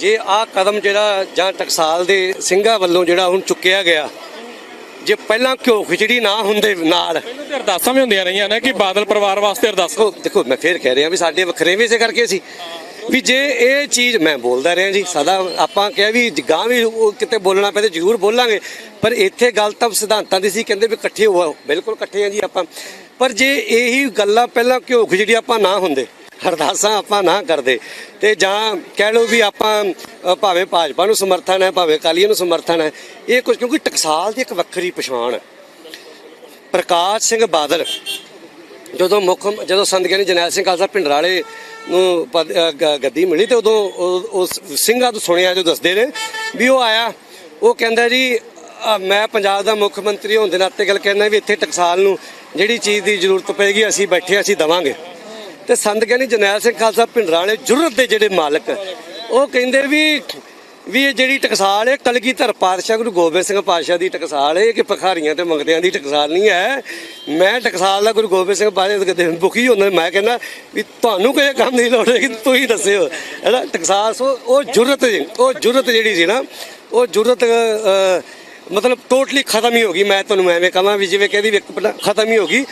ਜੇ ਆਹ ਕਦਮ ਜਿਹੜਾ ਜਾਂ ਟਕਸਾਲ ਦੇ ਸਿੰਘਾਂ ਵੱਲੋਂ ਜਿਹੜਾ ਹੁਣ ਚੁੱਕਿਆ ਗਿਆ ਜੇ ਪਹਿਲਾਂ ਘਿਓ ਖਿਚੜੀ ਨਾ ਹੁੰਦੇ ਨਾਲ। ਪਹਿਲਾਂ ਤੇ ਅਰਦਾਸਾਂ ਵੀ ਹੁੰਦੀਆਂ ਰਹੀਆਂ ਨੇ ਕਿ ਬਾਦਲ ਪਰਿਵਾਰ ਵਾਸਤੇ ਅਰਦਾਸ ਦੇਖੋ ਦੇਖੋ ਮੈਂ ਫੇਰ ਕਹਿ ਰਿਹਾ ਵੀ ਸਾਡੇ ਵੱਖਰੇ ਵੀ ਇਸੇ ਕਰਕੇ ਸੀ। ਵੀ ਜੇ ਇਹ ਚੀਜ਼ ਮੈਂ ਬੋਲਦਾ ਰਿਹਾ ਜੀ ਸਦਾ ਆਪਾਂ ਕਿਹਾ ਵੀ ਗਾਂ ਵੀ ਕਿਤੇ ਬੋਲਣਾ ਪਏ ਤੇ ਜ਼ਰੂਰ ਬੋਲਾਂਗੇ ਪਰ ਇੱਥੇ ਗੱਲ ਤਾਂ ਸਿਧਾਂਤਾਂ ਦੀ ਸੀ ਕਹਿੰਦੇ ਵੀ ਇਕੱਠੇ ਹੋ ਬਿਲਕੁਲ ਇਕੱਠੇ ਆ ਜੀ ਆਪਾਂ। ਪਰ ਜੇ ਇਹੀ ਗੱਲਾਂ ਪਹਿਲਾਂ ਘਿਓ ਖਿਚੜੀ ਆਪਾਂ ਨਾ ਹੁੰਦੇ ਅਰਦਾਸਾਂ ਆਪਾਂ ਨਾ ਕਰਦੇ। ਤੇ ਜਾਂ ਕਹਿ ਲਓ ਵੀ ਆਪਾਂ ਭਾਵੇਂ ਭਾਜਪਾ ਨੂੰ ਸਮਰਥਨ ਹੈ, ਭਾਵੇਂ ਅਕਾਲੀਆਂ ਨੂੰ ਸਮਰਥਨ ਹੈ, ਇਹ ਕੁਝ ਕਿਉਂਕਿ ਟਕਸਾਲ ਦੀ ਇੱਕ ਵੱਖਰੀ ਪਛਾਣ ਹੈ। ਪ੍ਰਕਾਸ਼ ਸਿੰਘ ਬਾਦਲ ਜਦੋਂ ਮੁੱਖ ਜਦੋਂ ਸੰਤ ਗਿਆਨੀ ਜਰਨੈਲ ਸਿੰਘ ਖਾਲਸਾ ਭਿੰਡਰਾਲੇ ਨੂੰ ਗੱਦੀ ਮਿਲੀ ਤੇ ਉਦੋਂ ਉਸ ਸਿੰਘਾਂ ਤੋਂ ਸੁਣਿਆ ਜੋ ਦੱਸਦੇ ਨੇ ਵੀ ਉਹ ਆਇਆ, ਉਹ ਕਹਿੰਦਾ ਜੀ ਮੈਂ ਪੰਜਾਬ ਦਾ ਮੁੱਖ ਮੰਤਰੀ ਹੋਣ ਦੇ ਨਾਤੇ ਗੱਲ ਕਹਿੰਦਾ ਵੀ ਇੱਥੇ ਟਕਸਾਲ ਨੂੰ ਜਿਹੜੀ ਚੀਜ਼ ਦੀ ਜ਼ਰੂਰਤ ਪਏਗੀ, ਅਸੀਂ ਬੈਠੇ ਅਸੀਂ ਦਵਾਂਗੇ। ਤੇ ਸੰਤ ਗਿਆਨੀ ਜਰਨੈਲ ਸਿੰਘ ਖਾਲਸਾ ਭਿੰਡਰਾਂ ਵਾਲੇ ਜੁਰਤ ਦੇ ਜਿਹੜੇ ਮਾਲਕ, ਉਹ ਕਹਿੰਦੇ ਵੀ ਵੀ ਇਹ ਜਿਹੜੀ ਟਕਸਾਲ ਹੈ, ਕਲਗੀਧਰ ਪਾਤਸ਼ਾਹ ਗੁਰੂ ਗੋਬਿੰਦ ਸਿੰਘ ਪਾਤਸ਼ਾਹ ਦੀ ਟਕਸਾਲ ਹੈ ਕਿ ਭਖਾਰੀਆਂ ਤੇ ਮੰਗਦਿਆਂ ਦੀ ਟਕਸਾਲ ਨਹੀਂ ਹੈ। ਮੈਂ ਟਕਸਾਲ ਦਾ ਗੁਰੂ ਗੋਬਿੰਦ ਸਿੰਘ ਪਾਤਸ਼ਾਹ ਦੇ ਮੁਖੀ ਹੁੰਦਾ ਮੈਂ ਕਹਿੰਦਾ ਵੀ ਤੁਹਾਨੂੰ ਕੋਈ ਕੰਮ ਦੀ ਲੋੜ ਹੈ ਕਿ ਤੁਸੀਂ ਦੱਸਿਓ। ਹੈਨਾ, ਟਕਸਾਲ ਸੋ, ਉਹ ਜੁਰਤ ਉਹ ਜੁਰਤ ਜਿਹੜੀ ਸੀ ਨਾ, ਉਹ ਜੁਰਤ ਮਤਲਬ ਟੋਟਲੀ ਖਤਮ ਹੀ ਹੋ ਗਈ। ਮੈਂ ਤੁਹਾਨੂੰ ਐਵੇਂ ਕਹਾਂ ਵੀ ਜਿਵੇਂ ਕਹਿੰਦੀ ਵੀ ਖਤਮ ਹੀ ਹੋ ਗਈ।